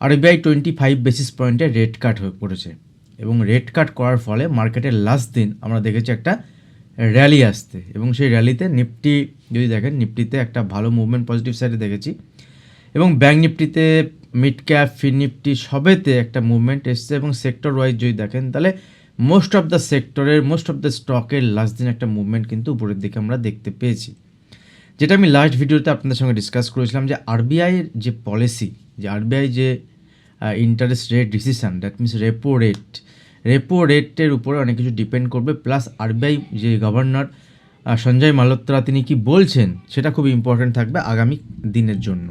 RBI twenty five basis পয়েন্টে rate cut হয়ে পড়েছে এবং রেড কাট করার ফলে মার্কেটের লাস্ট দিন আমরা দেখেছি একটা র্যালি আসতে এবং সেই র্যালিতে নিফটি যদি দেখেন নিফটিতে একটা ভালো মুভমেন্ট পজিটিভ সাইডে দেখেছি এবং ব্যাঙ্ক নিফটিতে মিড ক্যাপ ফিন নিফটি সবেতে একটা মুভমেন্ট এসছে এবং সেক্টর ওয়াইজ যদি দেখেন তাহলে মোস্ট অফ দ্য সেক্টরের মোস্ট অফ দ্য স্টকের লাস্ট দিন একটা মুভমেন্ট কিন্তু উপরের দিকে আমরা দেখতে পেয়েছি। যেটা আমি লাস্ট ভিডিওতে আপনাদের সঙ্গে ডিসকাস করেছিলাম যে আরবিআইয়ের যে পলিসি যে আরবিআই যে interest rate decision that means repo rate repo রেটের উপরে অনেক কিছু ডিপেন্ড করবে প্লাস আরবিআই যে গভর্নর সঞ্জয় মালহোত্রা তিনি কি বলছেন, সেটা খুব ইম্পর্ট্যান্ট থাকবে আগামী দিনের জন্য।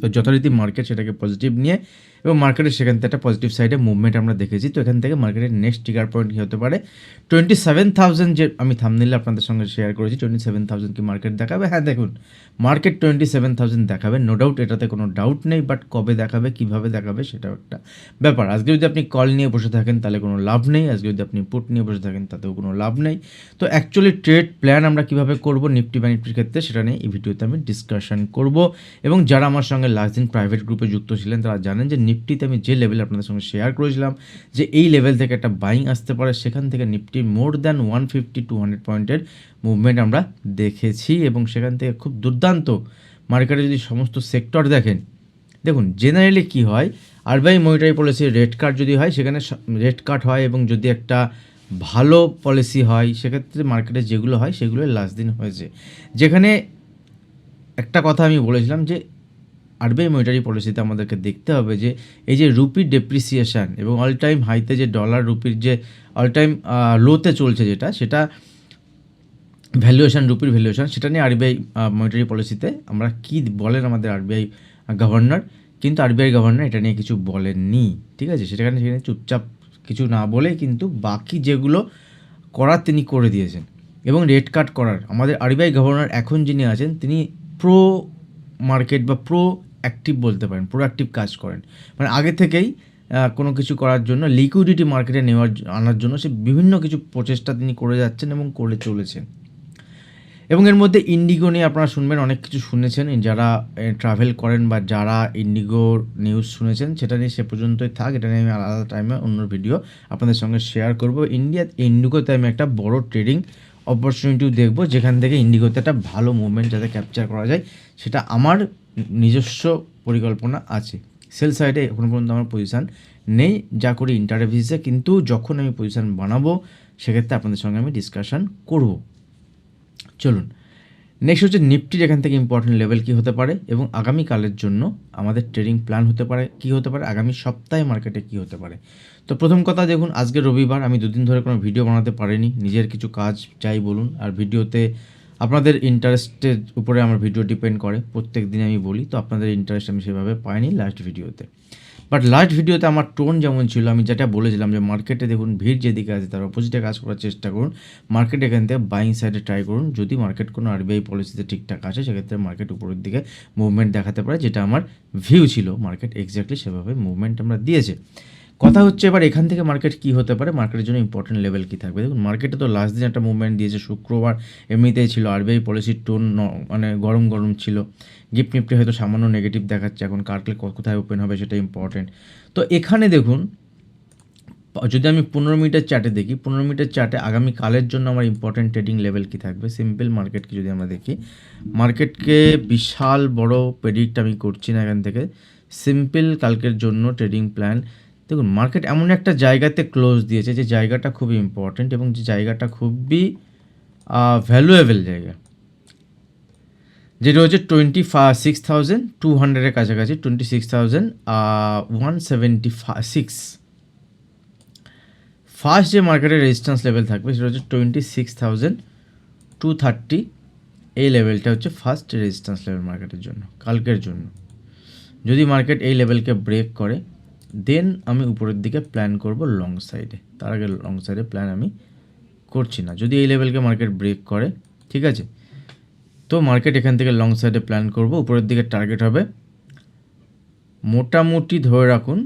তো যথারীতি মার্কেট সেটাকে পজিটিভ নিয়ে এবং মার্কেটের সেখান থেকে একটা পজিটিভ সাইডে মুভমেন্ট আমরা দেখেছি। তো এখান থেকে মার্কেটের নেক্সট টিকার পয়েন্ট কী হতে পারে? টোয়েন্টি সেভেন থাউজেন্ড যে আমি থামনিলে আপনাদের সঙ্গে শেয়ার করেছি টোয়েন্টি সেভেন থাউজেন্ড কি মার্কেট দেখাবে? হ্যাঁ দেখুন মার্কেট টোয়েন্টি সেভেন থাউজেন্ড দেখাবে। নো ডাউট এটাতে কোনো ডাউট নেই বাট কবে দেখাবে, কীভাবে দেখাবে, সেটাও একটা ব্যাপার। আজকে যদি আপনি কল নিয়ে বসে থাকেন, তাহলে কোনো লাভ নেই। আজকে যদি আপনি পুট নিয়ে বসে থাকেন, তাতেও কোনো লাভ নেই। তো অ্যাকচুয়ালি ট্রেড প্ল্যান আমরা কীভাবে করব নিফটি বা নিফটির ক্ষেত্রে, সেটা নিয়ে এই ভিডিওতে আমি ডিসকাশন করব। এবং যারা আমার সঙ্গে লাস্ট দিন প্রাইভেট গ্রুপে যুক্ত ছিলেন, তারা জানেন যে নিফটিতে আমি যে লেভেল আপনাদের সঙ্গে শেয়ার করেছিলাম, যে এই লেভেল থেকে একটা বাইং আসতে পারে, সেখান থেকে Nifty more than one fifty two hundred পয়েন্টের মুভমেন্ট আমরা দেখেছি এবং সেখান থেকে খুব দুর্দান্ত মার্কেটে যদি সমস্ত সেক্টর দেখেন, দেখুন জেনারেলি কি হয় RBI monetary policy red card যদি হয়, সেখানে রেড কার্ড হয় এবং যদি একটা ভালো পলিসি হয়, সেক্ষেত্রে মার্কেটে যেগুলো হয় সেগুলো লাস্ট দিন হয়েছে। যেখানে একটা কথা আমি বলেছিলাম যে আরবিআই মনিটারি পলিসিতে আমাদেরকে দেখতে হবে যে এই যে রুপি ডেপ্রিসিয়েশন এবং অল টাইম হাইতে যে ডলার রুপির যে অল টাইম লোতে চলছে যেটা, সেটা ভ্যালুয়েশন রুপির ভ্যালুয়েশন সেটা নিয়ে আরবিআই মনিটারি পলিসিতে আমরা কি বলেন আমাদের আরবিআই গভর্নর কিন্তু আরবিআই গভর্নর এটা নিয়ে কিছু বলেননি, ঠিক আছে? সেখানে সেখানে চুপচাপ কিছু না বলে কিন্তু বাকি যেগুলো করার তিনি করে দিয়েছেন। এবং রেট কাট করার, আমাদের আরবিআই গভর্নর এখন যিনি আছেন, তিনি প্রো মার্কেট বা প্রো অ্যাক্টিভ বলতে পারেন প্রোডাক্টিভ কাজ করেন। মানে আগে থেকেই কোনো কিছু করার জন্য লিকুইডিটি মার্কেটে নেওয়ার আনার জন্য সে বিভিন্ন কিছু প্রচেষ্টা তিনি করে যাচ্ছেন এবং করে চলেছেন। এবং এর মধ্যে ইন্ডিগো নিয়ে আপনারা শুনবেন, অনেক কিছু শুনেছেন। যারা ট্রাভেল করেন বা যারা ইন্ডিগোর নিউজ শুনেছেন, সেটা নিয়ে সে পর্যন্তই থাক। এটা নিয়ে আমি আলাদা টাইমে অন্য ভিডিও আপনাদের সঙ্গে শেয়ার করব। ইন্ডিয়া ইন্ডিগোতে আমি একটা বড় ট্রেডিং অপরচুনিটিও দেখব, যেখান থেকে ইন্ডিগোতে একটা ভালো মুভমেন্ট যাতে ক্যাপচার করা যায়, সেটা আমার নিজস্ব পরিকল্পনা আছে। সেল সাইডে এখনও পর্যন্ত আমার পজিশান নেই, যা করি ইন্টারভিউসে কিন্তু যখন আমি পজিশান বানাবো, সেক্ষেত্রে আপনাদের সঙ্গে আমি ডিসকাশান করব। চলুন নেক্সট হচ্ছে নিফটির এখান থেকে ইম্পর্টেন্ট লেভেল কী হতে পারে এবং আগামীকালের জন্য আমাদের ট্রেডিং প্ল্যান হতে পারে, কী হতে পারে, আগামী সপ্তাহে মার্কেটে কী হতে পারে। তো প্রথম কথা দেখুন, আজকে রবিবার, আমি দুদিন ধরে কোনো ভিডিও বানাতে পারিনি, নিজের কিছু কাজ চাই বলুন, আর ভিডিওতে আপনাদের ইন্টারেস্টের উপরে আমার ভিডিও ডিপেন্ড করে, প্রত্যেক দিন আমি বলি, তো আপনাদের ইন্টারেস্ট আমি সেভাবে পাইনি লাস্ট ভিডিওতে বাট লাস্ট ভিডিওতে আমার টোন যেমন ছিল, আমি যেটা বলেছিলাম যে মার্কেটে দেখুন, ভিড় যেদিকে আছে তার অপোজিটে কাজ করার চেষ্টা করুন। মার্কেট এখান থেকে বাইং সাইডে ট্রাই করুন। যদি মার্কেট কোনো আরবিআই পলিসিতে ঠিকঠাক আছে সেক্ষেত্রে মার্কেট উপরের দিকে মুভমেন্ট দেখাতে পারে, যেটা আমার ভিউ ছিল মার্কেট এক্স্যাক্টলি সেভাবে মুভমেন্ট আমরা দিয়েছে। কথা হচ্ছে এবার এখান থেকে মার্কেট কি হতে পারে? মার্কেটের জন্য ইম্পর্টেন্ট লেভেল কী থাকবে? দেখুন মার্কেটে তো লাস্ট দিন একটা মুভমেন্ট দিয়েছে, শুক্রবার এমনিতেই ছিল আরবিআই পলিসির টোন মানে গরম গরম ছিল। গিফট নিফটি হয়তো সামান্য নেগেটিভ দেখাচ্ছে, এখন কার্কলে কোথায় ওপেন হবে সেটা ইম্পর্টেন্ট তো এখানে দেখুন, যদি আমি পনেরো মিনিটের চার্টে দেখি, পনেরো মিনিটের চার্টে আগামী কালের জন্য আমার ইম্পর্টেন্ট ট্রেডিং লেভেল কী থাকবে? সিম্পল মার্কেটকে যদি আমরা দেখি মার্কেটকে বিশাল বড় প্রেডিক্ট আমি করছি না এখান থেকে। সিম্পল কালকের জন্য ট্রেডিং প্ল্যান দেখুন মার্কেট এমন একটা জায়গাতে ক্লোজ দিয়েছে যে জায়গাটা খুবই ইম্পর্টেন্ট এবং যে জায়গাটা খুবই ভ্যালুয়েবল জায়গা। যেটা হচ্ছে টোয়েন্টি ফা সিক্স থাউজেন্ড টু হান্ড্রেডের কাছাকাছি twenty six thousand one seventy six first যে মার্কেটের রেজিস্ট্যান্স লেভেল থাকবে সেটা হচ্ছে twenty six thousand two thirty এই লেভেলটা হচ্ছে ফার্স্ট রেজিস্ট্যান্স লেভেল মার্কেটের জন্য, কালকের জন্য। যদি মার্কেট এই লেভেলকে ব্রেক করে দেন আমি উপরের দিকে প্ল্যান করব লং সাইডে তার আগে লং সাইডে প্ল্যান আমি করছি না। যদি এই লেভেলকে মার্কেট ব্রেক করে, ঠিক আছে? তো মার্কেট এখান থেকে লং সাইডে প্ল্যান করব। উপরের দিকে টার্গেট হবে মোটামুটি ধরে রাখুন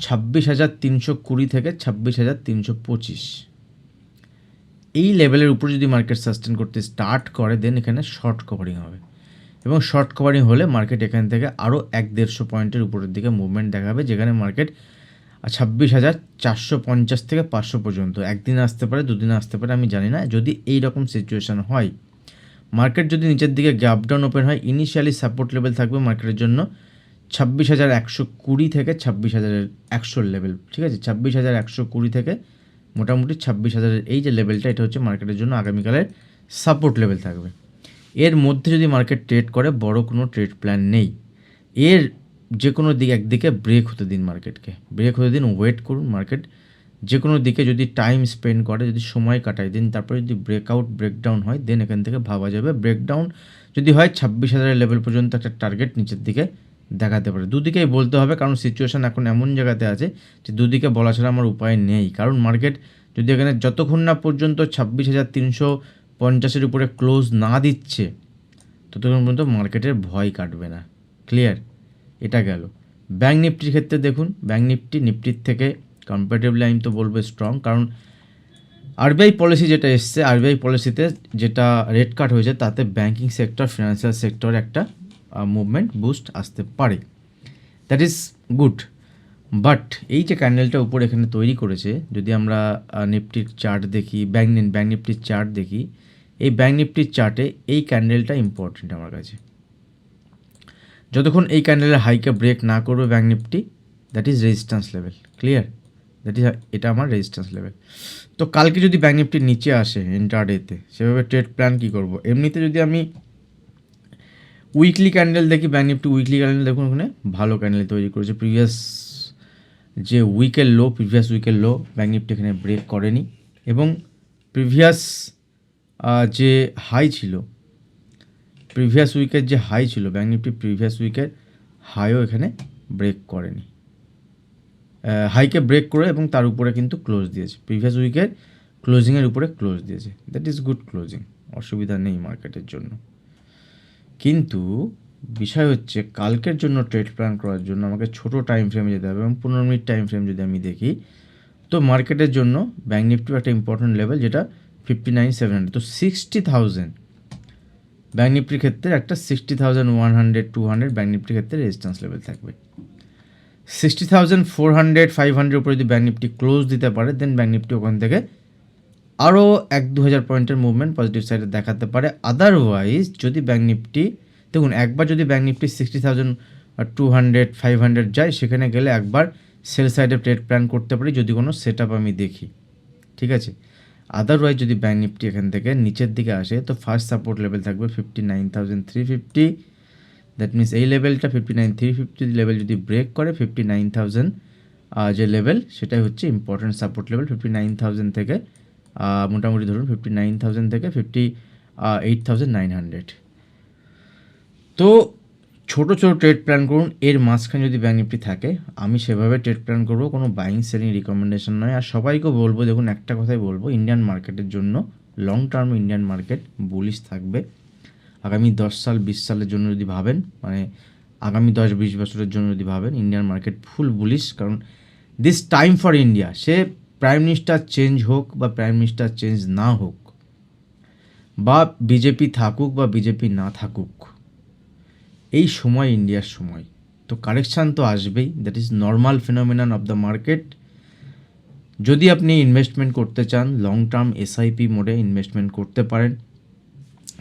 ছাব্বিশ হাজার তিনশো কুড়ি থেকে ছাব্বিশ হাজার তিনশো পঁচিশ। এই লেভেলের উপর যদি মার্কেট সাস্টেন করতে স্টার্ট করে দেন এখানে শর্ট কভারিং হবে। এবং শর্ট কভারিং হলে মার্কেট এখান থেকে আরও এক দেড়শো পয়েন্টের উপরের দিকে মুভমেন্ট দেখাবে, যেখানে মার্কেট ছাব্বিশ হাজার চারশো পঞ্চাশ থেকে পাঁচশো পর্যন্ত। একদিন আসতে পারে, দুদিন আসতে পারে, আমি জানি না। যদি এই রকম সিচুয়েশান হয় মার্কেট যদি নিচের দিকে গ্যাপ ডাউন ওপেন হয় ইনিশিয়ালি সাপোর্ট লেভেল থাকবে মার্কেটের জন্য ছাব্বিশ হাজার একশো কুড়ি থেকে ছাব্বিশ হাজারের একশোর লেভেল ঠিক আছে? ছাব্বিশ হাজার একশো কুড়ি থেকে মোটামুটি ছাব্বিশ হাজারের এই যে লেভেলটা এটা হচ্ছে মার্কেটের জন্য আগামীকালের সাপোর্ট লেভেল থাকবে। এর মধ্যে যদি মার্কেট ট্রেড করে, বড় কোনো ট্রেড প্ল্যান নেই। এর যে কোনো দিক, একদিকে ব্রেক হতে দিন মার্কেটকে ব্রেক হতে দিন ওয়েট করুন মার্কেট যে কোনো দিকে যদি টাইম স্পেন্ড করে, যদি সময় কাটায় দিন তারপরে যদি ব্রেকআউট ব্রেকডাউন হয় দেন এখান থেকে ভাবা যাবে ব্রেকডাউন যদি হয়, ছাব্বিশ হাজারের লেভেল পর্যন্ত একটা টার্গেট নিচের দিকে দেখাতে পারে। দুদিকেই বলতে হবে, কারণ সিচুয়েশান এখন এমন জায়গাতে আছে যে দুদিকে বলা ছাড়া আমার উপায় নেই। কারণ মার্কেট যদি এখানে যতক্ষণ না পর্যন্ত ছাব্বিশ হাজার তিনশো পঞ্চাশের উপরে ক্লোজ না দিচ্ছে ততক্ষণ পর্যন্ত মার্কেটের ভয় কাটবে না। ক্লিয়ার এটা গেল। ব্যাঙ্ক নিফটির ক্ষেত্রে দেখুন ব্যাঙ্ক নিফটি নিফটির থেকে কম্পারেটিভলি আমি তো বলব স্ট্রং কারণ আরবিআই পলিসি যেটা এসছে আরবিআই পলিসিতে যেটা রেট কাট হয়েছে, তাতে ব্যাঙ্কিং সেক্টর ফিনান্সিয়াল সেক্টর একটা মুভমেন্ট বুস্ট আসতে পারে। দ্যাট ইজ গুড বাট এই যে ক্যান্ডেলটা উপর এখানে তৈরি করেছে, যদি আমরা নিফটির চার্ট দেখি ব্যাঙ্ক ব্যাঙ্ক নিফটির চার্ট দেখি, এই ব্যাঙ্ক নিফটির চার্টে এই ক্যান্ডেলটা ইম্পর্টেন্ট আমার কাছে। যতক্ষণ এই ক্যান্ডেলের হাইকে ব্রেক না করবে bank Nifty that is resistance level clear that is এটা আমার রেজিস্ট্যান্স লেভেল তো কালকে যদি ব্যাঙ্ক নিফটির নিচে আসে ইন্টারডেতে সেভাবে ট্রেড প্ল্যান কী করব? এমনিতে যদি আমি উইকলি ক্যান্ডেল দেখি ব্যাঙ্ক নিফটি উইকলি ক্যান্ডেল দেখুন ওখানে ভালো ক্যান্ডেল তৈরি করেছে। প্রিভিয়াস যে উইকের লো প্রিভিয়াস উইকের লো ব্যাঙ্ক নিফটি এখানে ব্রেক করেনি এবং প্রিভিয়াস যে হাই ছিল প্রিভিয়াস উইকের যে হাই ছিল ব্যাঙ্ক নিফটি প্রিভিয়াস উইকের হাইও এখানে ব্রেক করেনি। হাইকে ব্রেক করে এবং তার উপরে কিন্তু ক্লোজ দিয়েছে। প্রিভিয়াস উইকের ক্লোজিংয়ের উপরে ক্লোজ দিয়েছে। দ্যাট ইজ গুড ক্লোজিং অসুবিধা নেই মার্কেটের জন্য। কিন্তু বিষয় হচ্ছে কালকের জন্য ট্রেড প্ল্যান করার জন্য আমাকে ছোট টাইম ফ্রেমে যেতে হবে এবং পনেরো মিনিট টাইম ফ্রেম যদি আমি দেখি, তো মার্কেটের জন্য ব্যাঙ্ক নিফটিও একটা ইম্পর্টেন্ট লেভেল যেটা ফিফটি নাইন সেভেন হান্ড্রেড তো সিক্সটি থাউজেন্ড ব্যাঙ্ক নিফটির ক্ষেত্রে একটা sixty thousand one hundred two hundred bank নিফটির ক্ষেত্রে রেজিস্ট্যান্স লেভেল থাকবে। Sixty thousand four hundred five hundred উপরে যদি ব্যাঙ্ক নিফটি ক্লোজ দিতে পারে দেন ব্যাঙ্ক নিফটি ওখান থেকে আরও এক দু হাজার পয়েন্টের মুভমেন্ট পজিটিভ সাইডে দেখাতে পারে। আদারওয়াইজ যদি ব্যাঙ্ক নিফটি দেখুন, একবার যদি bank Nifty sixty thousand two hundred five hundred যায়, সেখানে গেলে একবার সেল সাইডে ট্রেড প্ল্যান করতে পারি, যদি কোনো সেট আমি দেখি। ঠিক আছে? আদারওয়াইজ যদি ব্যাঙ্ক নিফটি এখান থেকে নিচের দিকে আসে, তো ফার্স্ট সাপোর্ট লেভেল থাকবে fifty nine thousand three fifty that means এই লেভেলটা fifty nine three fifty level যদি ব্রেক করে ফিফটি নাইন থাউজেন্ড যে লেভেল সেটাই হচ্ছে important support level fifty nine thousand থেকে মোটামুটি ধরুন ফিফটি নাইন থাউজেন্ড থেকে fifty eight thousand nine hundred তো ছোটো ছোটো ট্রেড প্ল্যান করুন। এর মাঝখানে যদি ব্যাঙ্ক নিফটি থাকে, আমি সেভাবে ট্রেড প্ল্যান করব, কোনো বাইং সেলিং রিকমেন্ডেশন নয়। আর সবাইকে বলব, দেখুন, একটা কথাই বলব ইন্ডিয়ান মার্কেটের জন্য long term Indian market bullish থাকবে। আগামী দশ সাল, বিশ সালের জন্য যদি ভাবেন মানে আগামী দশ, বিশ বছরের জন্য যদি ভাবেন ইন্ডিয়ান মার্কেট ফুল বুলিশ কারণ this time for India say prime minister change হোক বা প্রাইম মিনিস্টার চেঞ্জ না হোক, বা বিজেপি থাকুক বা বিজেপি না থাকুক এই সময় ইন্ডিয়ার সময়। তো কারেকশান তো আসবেই that is normal phenomenon of the market যদি আপনি ইনভেস্টমেন্ট করতে চান লং টার্ম এসআইপি মোডে ইনভেস্টমেন্ট করতে পারেন।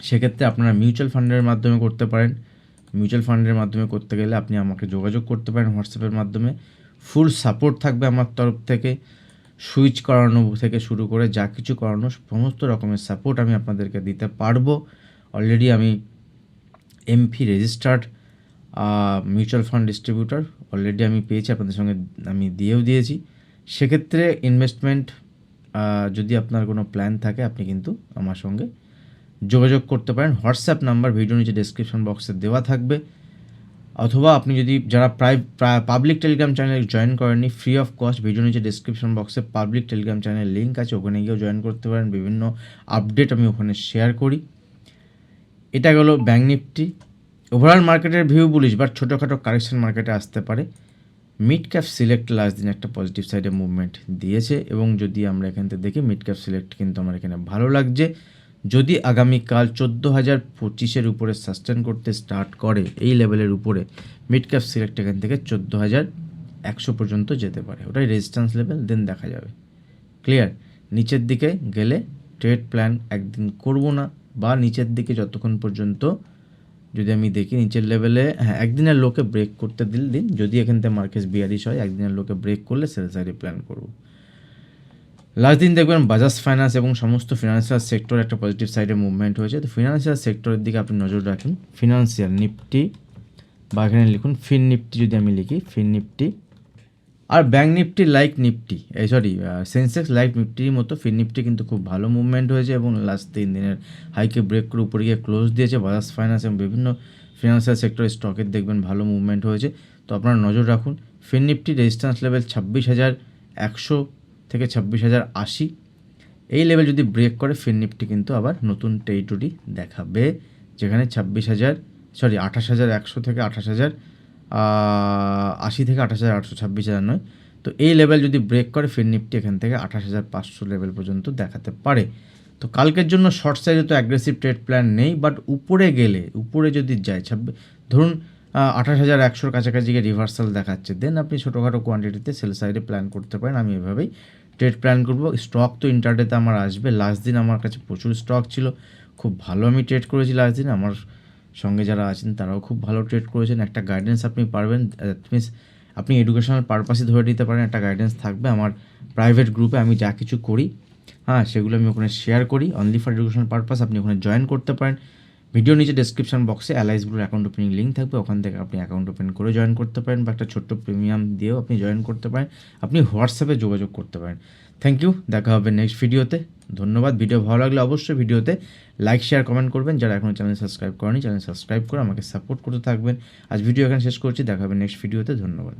সেক্ষেত্রে আপনারা মিউচুয়াল ফান্ডের মাধ্যমে করতে পারেন। মিউচুয়াল ফান্ডের মাধ্যমে করতে গেলে আপনি আমাকে যোগাযোগ করতে পারেন হোয়াটসঅ্যাপের মাধ্যমে। ফুল সাপোর্ট থাকবে আমার তরফ থেকে। সুইচ করানো থেকে শুরু করে যা কিছু করানো, সমস্ত রকমের সাপোর্ট আমি আপনাদেরকে দিতে পারব। অলরেডি আমি AMFI registered mutual fund distributor already আমি পেয়েছি, আপনাদের সঙ্গে আমি দিয়েও দিয়েছি। সেক্ষেত্রে ইনভেস্টমেন্ট যদি আপনার কোনো প্ল্যান থাকে, আপনি কিন্তু আমার সঙ্গে যোগাযোগ করতে পারেন। হোয়াটসঅ্যাপ নাম্বার ভিডিও নিচে ডিসক্রিপশন বক্সে দেওয়া থাকবে। অথবা আপনি যদি যারা প্রায় পাবলিক টেলিগ্রাম চ্যানেল জয়েন করেননি ফ্রি অফ কস্ট ভিডিও নিচে ডিসক্রিপশন বক্সে পাবলিক টেলিগ্রাম চ্যানেল লিঙ্ক আছে, ওখানে গিয়েও জয়েন করতে পারেন। বিভিন্ন আপডেট আমি ওখানে শেয়ার করি। এটা গেলো ব্যাঙ্ক নিফটি। ওভারঅল মার্কেটের ভিউ বলিস বাট ছোটোখাটো কারেকশন মার্কেটে আসতে পারে। মিড ক্যাপ সিলেক্ট লাস্ট দিন একটা পজিটিভ সাইডে মুভমেন্ট দিয়েছে, এবং যদি আমরা এখান থেকে দেখি মিড ক্যাপ সিলেক্ট কিন্তু আমার এখানে ভালো লাগছে। যদি আগামীকাল চোদ্দ হাজার পঁচিশের উপরে সাস্টেন করতে স্টার্ট করে, এই লেভেলের উপরে মিড ক্যাপ সিলেক্ট এখান থেকে চোদ্দ হাজার একশো পর্যন্ত যেতে পারে। ওটাই রেজিস্ট্যান্স লেভেল দেন দেখা যাবে। ক্লিয়ার নিচের দিকে গেলে ট্রেড প্ল্যান একদিন করব না, বা নিচের দিকে যতক্ষণ পর্যন্ত যদি আমি দেখি নিচের লেভেলে হ্যাঁ একদিনের লোকে ব্রেক করতে দিল দিন, যদি এখান থেকে মার্কেট বিয়ারিশ হয়, একদিনের লোকে ব্রেক করলে সেল সাইডে প্ল্যান করব। লাস্ট দিন দেখবেন বাজাজ ফাইন্যান্স এবং সমস্ত ফিনান্সিয়াল সেক্টর একটা পজিটিভ সাইডে মুভমেন্ট হয়েছে। তো ফিনান্সিয়াল সেক্টরের দিকে আপনি নজর রাখুন। ফিনান্সিয়াল নিফটি বা এখানে লিখুন ফিন নিফটি যদি আমি লিখি ফিন নিফটি আর ব্যাঙ্ক নিফটি লাইক নিফটি এই সরি সেন্সেক্স লাইক নিফটির মতো ফিন নিফটি কিন্তু খুব ভালো মুভমেন্ট হয়েছে এবং লাস্ট তিন দিনের হাইকে ব্রেক করে উপরে গিয়ে ক্লোজ দিয়েছে। বাজাজ ফাইন্যান্স এবং বিভিন্ন ফিনান্সিয়াল সেক্টরের স্টকের দেখবেন ভালো মুভমেন্ট হয়েছে। তো আপনারা নজর রাখুন ফিন নিফটি রেজিস্ট্যান্স লেভেল ছাব্বিশ হাজার একশো থেকে ছাব্বিশ হাজার আশি। এই লেভেল যদি ব্রেক করে ফিন নিফটি কিন্তু আবার নতুন টেরিটরি দেখাবে। যেখানে ছাব্বিশ হাজার সরি আঠাশ হাজার একশো থেকে আঠাশ হাজার আশি থেকে আঠাশ হাজার আটশো ছাব্বিশ হাজার নয়। তো এই লেভেল যদি ব্রেক করে ফিন নিফটি এখান থেকে আঠাশ হাজার পাঁচশো লেভেল পর্যন্ত দেখাতে পারে। তো কালকের জন্য শর্ট সাইজে তো অ্যাগ্রেসিভ ট্রেড প্ল্যান নেই বাট উপরে গেলে, উপরে যদি যায় ছাব্বিশ ধরুন আঠাশ হাজার একশোর কাছাকাছি গিয়ে রিভার্সাল দেখাচ্ছে দেন আপনি ছোটোখাটো কোয়ান্টিটিতে সেল সাইডে প্ল্যান করতে পারেন। আমি এভাবেই ট্রেড প্ল্যান করব। স্টক তো ইন্টারডেতে আমার আসবে। লাস্ট দিন আমার কাছে প্রচুর স্টক ছিল। খুব ভালো আমি ট্রেড করেছি লাস্ট দিন। আমার সঙ্গে যারা আছেন তারাও খুব ভালো ট্রেড করেছেন। একটা গাইডেন্স আপনি পারবেন দ্যাট মিনস আপনি এডুকেশনাল পারপাসে ধরে নিতে পারেন, একটা গাইডেন্স থাকবে। আমার প্রাইভেট গ্রুপে আমি যা কিছু করি হ্যাঁ সেগুলো আমি ওখানে শেয়ার করি। অনলি ফর এডুকেশনাল পারপাস আপনি ওখানে জয়েন করতে পারেন। ভিডিও নিচে ডেসক্রিপশন বক্সে অ্যালাইস ব্লুর অ্যাকাউন্ট ওপেনিং লিঙ্ক থাকবে। ওখান থেকে আপনি অ্যাকাউন্ট ওপেন করে জয়েন করতে পারেন বা একটা ছোট্ট প্রিমিয়াম দিয়েও আপনি জয়েন করতে পারেন। আপনি হোয়াটসঅ্যাপে যোগাযোগ করতে পারেন। থ্যাংক ইউ দেখা হবে নেক্সট ভিডিওতে ধন্যবাদ। ভিডিও ভালো লাগলে অবশ্যই ভিডিওতে লাইক শেয়ার কমেন্ট করবেন। যারা এখনও চ্যানেল সাবস্ক্রাইব করেনি চ্যানেল সাবস্ক্রাইব করে আমাকে সাপোর্ট করতে থাকবেন। আজ ভিডিও এখানে শেষ করছি। দেখা হবে নেক্সট ভিডিওতে ধন্যবাদ।